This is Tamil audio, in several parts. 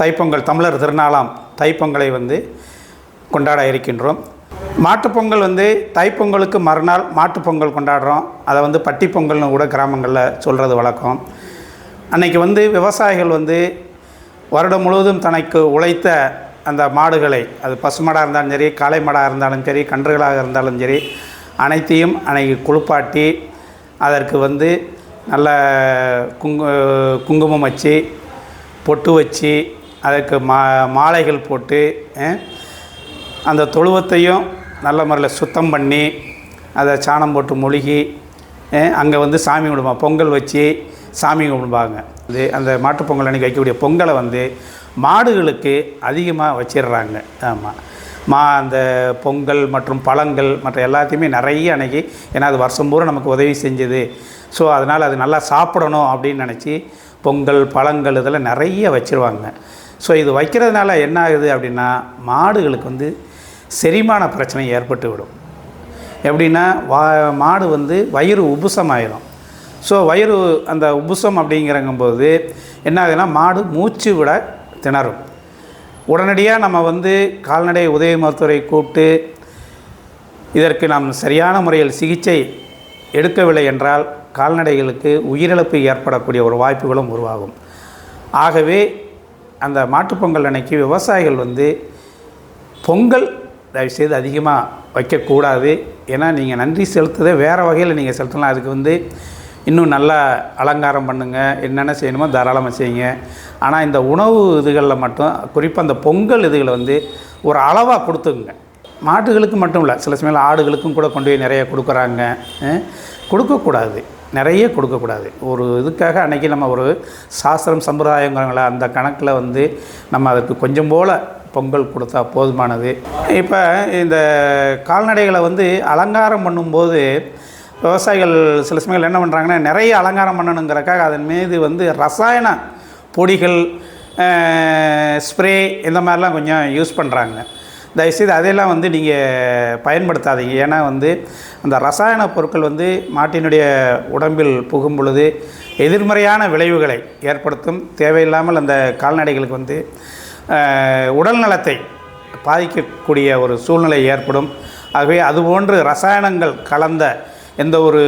தைப்பொங்கல் தமிழர் திருநாளாம் தைப்பொங்கலை வந்து கொண்டாட இருக்கின்றோம். மாட்டுப்பொங்கல் வந்து தைப்பொங்கலுக்கு மறுநாள் மாட்டுப்பொங்கல் கொண்டாடுறோம். அதை வந்து பட்டிப்பொங்கல்னு கூட கிராமங்களில் சொல்கிறது வழக்கம். அன்னைக்கு வந்து விவசாயிகள் வந்து வருடம் முழுவதும் தனக்கு உழைத்த அந்த மாடுகளை அது பசுமாடாக இருந்தாலும் சரி காளை மாடாக இருந்தாலும் சரி கன்றுகளாக இருந்தாலும் சரி அனைத்தையும் அன்னைக்கு குளிப்பாட்டி அதற்கு வந்து நல்ல குங்கு குங்குமம் வச்சு பொட்டு வச்சு அதற்கு மா மாலைகள் போட்டு அந்த தொழுவத்தையும் நல்ல முறையில் சுத்தம் பண்ணி அதை சாணம் போட்டு மொழுகி அங்கே வந்து சாமி கும்பிடுவாங்க பொங்கல் வச்சு சாமி கும்பிடுவாங்க. இது அந்த மாட்டுப்பொங்கல் அன்றைக்கி வைக்கக்கூடிய பொங்கலை வந்து மாடுகளுக்கு அதிகமாக வச்சிடுறாங்க. ஆமாம் மா அந்த பொங்கல் மற்றும் பழங்கள் மற்ற எல்லாத்தையுமே நிறைய அன்றைக்கி ஏன்னா அது வருஷம் பூரா நமக்கு உதவி செஞ்சது. ஸோ அதனால் அது நல்லா சாப்பிடணும் அப்படின்னு நினச்சி பொங்கல் பழங்கள் இதெல்லாம் நிறைய வச்சுருவாங்க. ஸோ இது வைக்கிறதுனால என்ன ஆகுது அப்படின்னா மாடுகளுக்கு வந்து செரிமான பிரச்சனை ஏற்பட்டு விடும். எப்படின்னா வா மாடு வந்து வயிறு உபுசமாயிடும் ஸோ வயிறு அந்த உபுசம் அப்படிங்கிறங்கும்போது என்ன ஆகுதுன்னா மாடு மூச்சு விட திணறும். உடனடியாக நம்ம வந்து கால்நடை உதவி மருத்துவரை கூப்பிட்டு இதற்கு நாம் சரியான முறையில் சிகிச்சை எடுக்கவில்லை என்றால் கால்நடைகளுக்கு உயிரிழப்பு ஏற்படக்கூடிய ஒரு வாய்ப்புகளும் உருவாகும். ஆகவே அந்த மாட்டுப்பொங்கல் அன்னைக்கு விவசாயிகள் வந்து பொங்கல் தயவுசெய்து அதிகமாக வைக்கக்கூடாது. ஏன்னா நீங்கள் நன்றி செலுத்துறதை வேறு வகையில் நீங்கள் செலுத்தலாம். அதுக்கு வந்து இன்னும் நல்லா அலங்காரம் பண்ணுங்கள் என்னென்ன செய்யணுமோ தாராளமாக செய்யுங்க. ஆனால் இந்த உணவு இதுகளில் மட்டும் குறிப்பாக அந்த பொங்கல் இதுகளை வந்து ஒரு அளவாக கொடுத்துக்குங்க. மாட்டுகளுக்கு மட்டும் இல்லை சில சமயம் ஆடுகளுக்கும் கூட கொண்டு போய் நிறைய கொடுக்குறாங்க. கொடுக்கக்கூடாது. நிறைய கொடுக்கக்கூடாது. ஒரு இதுக்காக அன்றைக்கி நம்ம ஒரு சாஸ்திரம் சம்பிரதாயங்கிறாங்களா அந்த கணக்கில் வந்து நம்ம அதுக்கு கொஞ்சம் போல் பொங்கல் கொடுத்தா போதுமானது. இப்போ இந்த கால்நடைகளை வந்து அலங்காரம் பண்ணும்போது விவசாயிகள் சில சமயங்கள் என்ன பண்ணுறாங்கன்னா நிறைய அலங்காரம் பண்ணணுங்கிறக்காக அதன் மீது வந்து ரசாயன பொடிகள் ஸ்ப்ரே இந்த மாதிரிலாம் கொஞ்சம் யூஸ் பண்ணுறாங்க தயவுசெய்து அதையெல்லாம் வந்து நீங்கள் பயன்படுத்தாதீங்க. ஏன்னா வந்து அந்த ரசாயன பொருட்கள் வந்து மாட்டினுடைய உடம்பில் புகும் பொழுது எதிர்மறையான விளைவுகளை ஏற்படுத்தும். தேவையில்லாமல் அந்த கால்நடைகளுக்கு வந்து உடல் நலத்தை பாதிக்கக்கூடிய ஒரு சூழ்நிலை ஏற்படும். ஆகவே அதுபோன்று ரசாயனங்கள் கலந்த எந்த ஒரு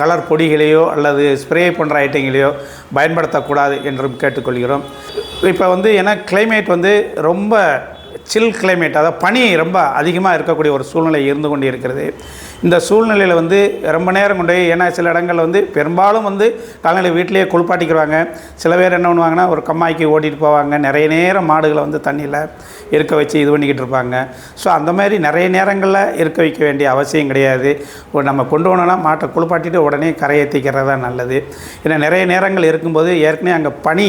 கலர் பொடிகளையோ அல்லது ஸ்ப்ரே போன்ற ஐட்டங்களையோ பயன்படுத்தக்கூடாது என்றும் கேட்டுக்கொள்கிறோம். இப்போ வந்து ஏன்னா கிளைமேட் வந்து ரொம்ப சில் கிளைமேட் அதாவது பனி ரொம்ப அதிகமாக இருக்கக்கூடிய ஒரு சூழ்நிலை இருந்து கொண்டு இருக்கிறது. இந்த சூழ்நிலையில் வந்து ரொம்ப நேரம் கொண்டு போய் ஏன்னா சில இடங்களில் வந்து பெரும்பாலும் வந்து காலநிலை வீட்டிலேயே குளிப்பாட்டிக்கிறாங்க சில பேர் என்ன பண்ணுவாங்கன்னா ஒரு கம்மாய்க்கு ஓட்டிகிட்டு போவாங்க. நிறைய நேரம் மாடுகளை வந்து தண்ணியில் இருக்க வச்சு இது பண்ணிக்கிட்டு இருப்பாங்க. ஸோ அந்த மாதிரி நிறைய நேரங்களில் இருக்க வைக்க வேண்டிய அவசியம் கிடையாது. ஒரு நம்ம கொண்டு போனோம்னா மாட்டை குளிப்பாட்டிட்டு உடனே கரையேற்றிக்கிறது தான் நல்லது. ஏன்னா நிறைய நேரங்கள் இருக்கும்போது ஏற்கனவே அங்கே பனி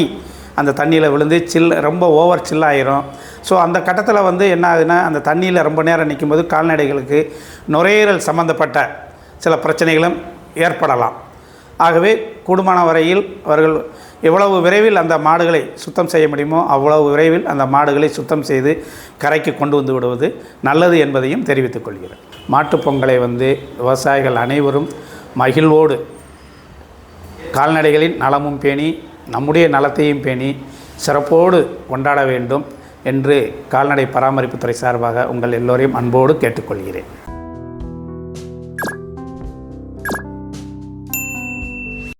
அந்த தண்ணியில் விழுந்து சில் ரொம்ப ஓவர் சில்லாயிரும் ஸோ அந்த கட்டத்தில் வந்து என்ன ஆகுதுன்னா அந்த தண்ணியில் ரொம்ப நேரம் நிற்கும்போது கால்நடைகளுக்கு நுரையீரல் சம்மந்தப்பட்ட சில பிரச்சனைகளும் ஏற்படலாம். ஆகவே கூடுமான வரையில் அவர்கள் எவ்வளவு விரைவில் அந்த மாடுகளை சுத்தம் செய்ய முடியுமோ அவ்வளவு விரைவில் அந்த மாடுகளை சுத்தம் செய்து கரைக்கு கொண்டு வந்து விடுவது நல்லது என்பதையும் தெரிவித்துக் கொள்கிறேன். மாட்டுப் பொங்கலை வந்து விவசாயிகள் அனைவரும் மகிழ்வோடு கால்நடைகளின் நலமும் பேணி நம்முடைய நலத்தையும் பேணி சிறப்போடு கொண்டாட வேண்டும் என்று கால்நடை பராமரிப்புத்துறை சார்பாக உங்கள் எல்லோரையும் அன்போடு கேட்டுக்கொள்கிறேன்.